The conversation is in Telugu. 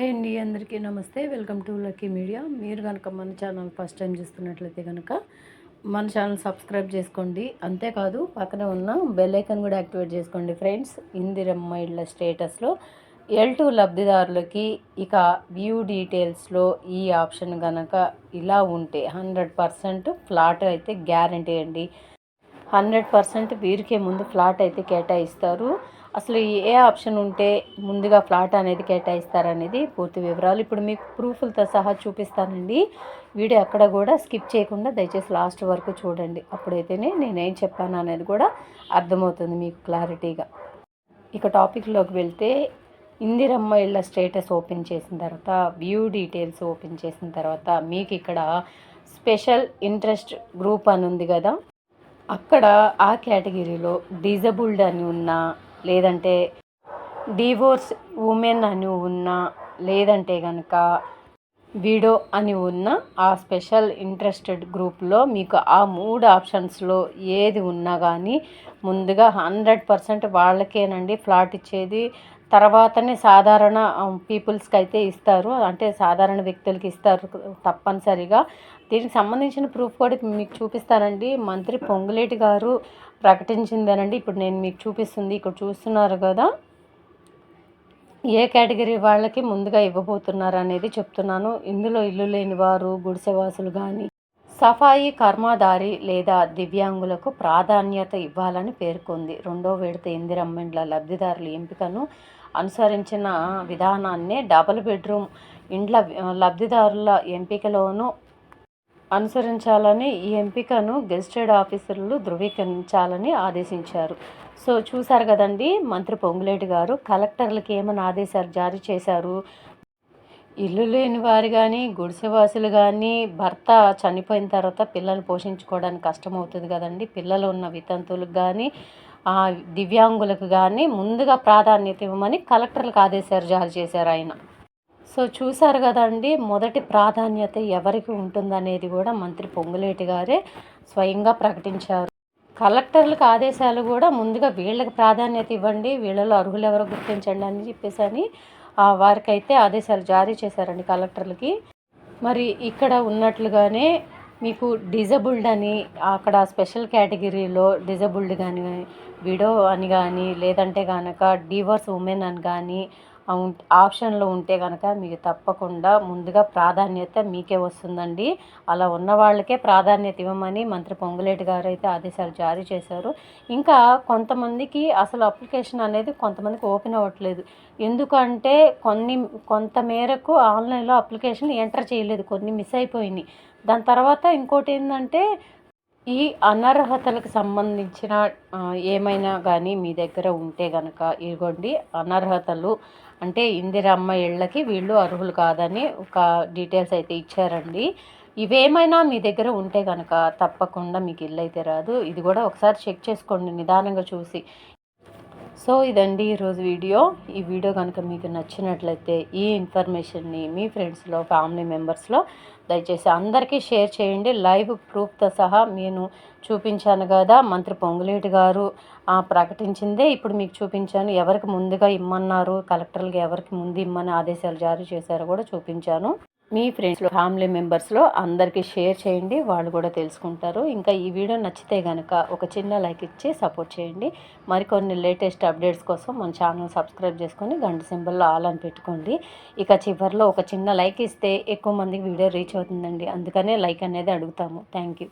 హాయ్ అండి అందరికీ నమస్తే. వెల్కమ్ టు లక్కీ మీడియా మీరు కనుక మన ఛానల్ ఫస్ట్ టైం చూస్తున్నట్లయితే కనుక మన ఛానల్ సబ్స్క్రైబ్ చేసుకోండి. అంతేకాదు పక్కన ఉన్న బెల్ ఐకన్ కూడా యాక్టివేట్ చేసుకోండి ఫ్రెండ్స్. ఇందిరమ్మ ఇళ్ళ స్టేటస్లో ఎల్ టూ లబ్ధిదారులకి ఇక వ్యూ డీటెయిల్స్లో ఈ ఆప్షన్ కనుక ఇలా ఉంటే హండ్రెడ్ పర్సెంట్ ఫ్లాట్ అయితే గ్యారంటీ అండి. హండ్రెడ్ పర్సెంట్ వీరికే ముందు ఫ్లాట్ అయితే కేటాయిస్తారు. అసలు ఏ ఆప్షన్ ఉంటే ముందుగా ఫ్లాట్ అనేది కేటాయిస్తారనేది పూర్తి వివరాలు ఇప్పుడు మీకు ప్రూఫ్లతో సహా చూపిస్తానండి. వీడియో అక్కడ కూడా స్కిప్ చేయకుండా దయచేసి లాస్ట్ వరకు చూడండి. అప్పుడైతేనే నేనేం చెప్పాను అనేది కూడా అర్థమవుతుంది మీకు క్లారిటీగా. ఇక టాపిక్లోకి వెళ్తే ఇందిరమ్మ ఇళ్ళ స్టేటస్ ఓపెన్ చేసిన తర్వాత వ్యూ డీటెయిల్స్ ఓపెన్ చేసిన తర్వాత మీకు ఇక్కడ స్పెషల్ ఇంట్రెస్ట్ గ్రూప్ అని ఉంది కదా. అక్కడ ఆ కేటగిరీలో డిజబుల్డ్ అని ఉన్న లేదంటే డివోర్స్ ఉమెన్ అని ఉన్నా లేదంటే కనుక విడో అని ఉన్న ఆ స్పెషల్ ఇంట్రెస్టెడ్ గ్రూప్లో మీకు ఆ మూడు ఆప్షన్స్లో ఏది ఉన్నా కానీ ముందుగా హండ్రెడ్ పర్సెంట్ వాళ్ళకేనండి ఫ్లాట్ ఇచ్చేది. తర్వాతనే సాధారణ పీపుల్స్కి అయితే ఇస్తారు. అంటే సాధారణ వ్యక్తులకి ఇస్తారు తప్పనిసరిగా. దీనికి సంబంధించిన ప్రూఫ్ కూడా మీకు చూపిస్తానండి. మంత్రి పొంగులేటి గారు ప్రకటించిందేనండి. ఇప్పుడు నేను మీకు చూపిస్తుంది. ఇక్కడ చూస్తున్నారు కదా. ఏ కేటగిరీ వాళ్ళకి ముందుగా ఇవ్వబోతున్నారు అనేది చెప్తున్నాను. ఇందులో ఇల్లు లేని వారు గుడిసెవాసులు కానీ సఫాయి కర్మాదారి లేదా దివ్యాంగులకు ప్రాధాన్యత ఇవ్వాలని పేర్కొంది. రెండో విడత ఇందిరమ్మెండ్ల లబ్ధిదారుల ఎంపికను అనుసరించిన విధానాన్నే డబుల్ బెడ్రూమ్ ఇండ్ల లబ్ధిదారుల ఎంపికలోనూ అనుసరించాలని ఈ ఎంపికను గెజిటెడ్ ఆఫీసర్లు ధృవీకరించాలని ఆదేశించారు. సో చూశారు కదండి మంత్రి పొంగులేటి గారు కలెక్టర్లకి ఏమైనా ఆదేశాలు జారీ చేశారు? ఇల్లు లేని వారు కానీ గుడిసెవాసులు కానీ భర్త చనిపోయిన తర్వాత పిల్లలు పోషించుకోవడానికి కష్టమవుతుంది కదండి. పిల్లలు ఉన్న వితంతువులకు కానీ దివ్యాంగులకు కానీ ముందుగా ప్రాధాన్యత ఇవ్వమని కలెక్టర్లకు ఆదేశాలు జారీ చేశారు ఆయన. సో చూశారు కదండి మొదటి ప్రాధాన్యత ఎవరికి ఉంటుందనేది కూడా మంత్రి పొంగులేటి గారే స్వయంగా ప్రకటించారు. కలెక్టర్లకు ఆదేశాలు కూడా ముందుగా వీళ్ళకి ప్రాధాన్యత ఇవ్వండి వీళ్ళలో అర్హులు ఎవరో గుర్తించండి అని చెప్పేసి అని వారికైతే ఆదేశాలు జారీ చేశారండి కలెక్టర్లకి. మరి ఇక్కడ ఉన్నట్లుగానే మీకు డిజబుల్డ్ అని అక్కడ స్పెషల్ కేటగిరీలో డిజబుల్డ్ కానీ విడో అని కానీ లేదంటే కనుక డివోర్స్ ఉమెన్ అని కానీ ఆప్షన్లో ఉంటే కనుక మీకు తప్పకుండా ముందుగా ప్రాధాన్యత మీకే వస్తుందండి. అలా ఉన్న వాళ్ళకే ప్రాధాన్యత ఇవ్వమని మంత్రి పొంగులేటి గారు అయితే ఆదేశాలు జారీ చేశారు. ఇంకా కొంతమందికి అసలు అప్లికేషన్ అనేది కొంతమందికి ఓపెన్ అవ్వట్లేదు. ఎందుకంటే కొన్ని కొంత మేరకు ఆన్లైన్లో అప్లికేషన్ ఎంటర్ చేయలేదు. కొన్ని మిస్ అయిపోయినాయి. దాని తర్వాత ఇంకోటి ఏంటంటే ఈ అనర్హతలకు సంబంధించిన ఏమైనా కానీ మీ దగ్గర ఉంటే కనుక ఇదిగోండి అనర్హతలు అంటే ఇందిరమ్మ ఇళ్ళకి వీళ్ళు అర్హులు కాదని ఒక డీటెయిల్స్ అయితే ఇచ్చారండి. ఇవేమైనా మీ దగ్గర ఉంటే కనుక తప్పకుండా మీకు ఇల్లు అయితే రాదు. ఇది కూడా ఒకసారి చెక్ చేసుకోండి నిదానంగా చూసి. సో ఇదండి ఈరోజు వీడియో. ఈ వీడియో కనుక మీకు నచ్చినట్లయితే ఈ ఇన్ఫర్మేషన్ని మీ ఫ్రెండ్స్లో ఫ్యామిలీ మెంబర్స్లో దయచేసి అందరికీ షేర్ చేయండి. లైవ్ ప్రూఫ్తో సహా నేను చూపించాను కదా మంత్రి పొంగులేటి గారు ప్రకటించిందే ఇప్పుడు మీకు చూపించాను. ఎవరికి ముందుగా ఇమ్మన్నారు కలెక్టర్లకి ఎవరికి ముందు ఇమ్మని ఆదేశాలు జారీ చేశారో కూడా చూపించాను. మీ ఫ్రెండ్స్లో ఫ్యామిలీ మెంబర్స్లో అందరికీ షేర్ చేయండి వాళ్ళు కూడా తెలుసుకుంటారు. ఇంకా ఈ వీడియో నచ్చితే కనుక ఒక చిన్న లైక్ ఇచ్చి సపోర్ట్ చేయండి. మరికొన్ని లేటెస్ట్ అప్డేట్స్ కోసం మన ఛానల్ సబ్స్క్రైబ్ చేసుకొని గంట సింబల్లో ఆల్ అని పెట్టుకోండి. ఇక చివరిలో ఒక చిన్న లైక్ ఇస్తే ఎక్కువ మందికి వీడియో రీచ్ అవుతుందండి. అందుకనే లైక్ అనేది అడుగుతాము. Thank you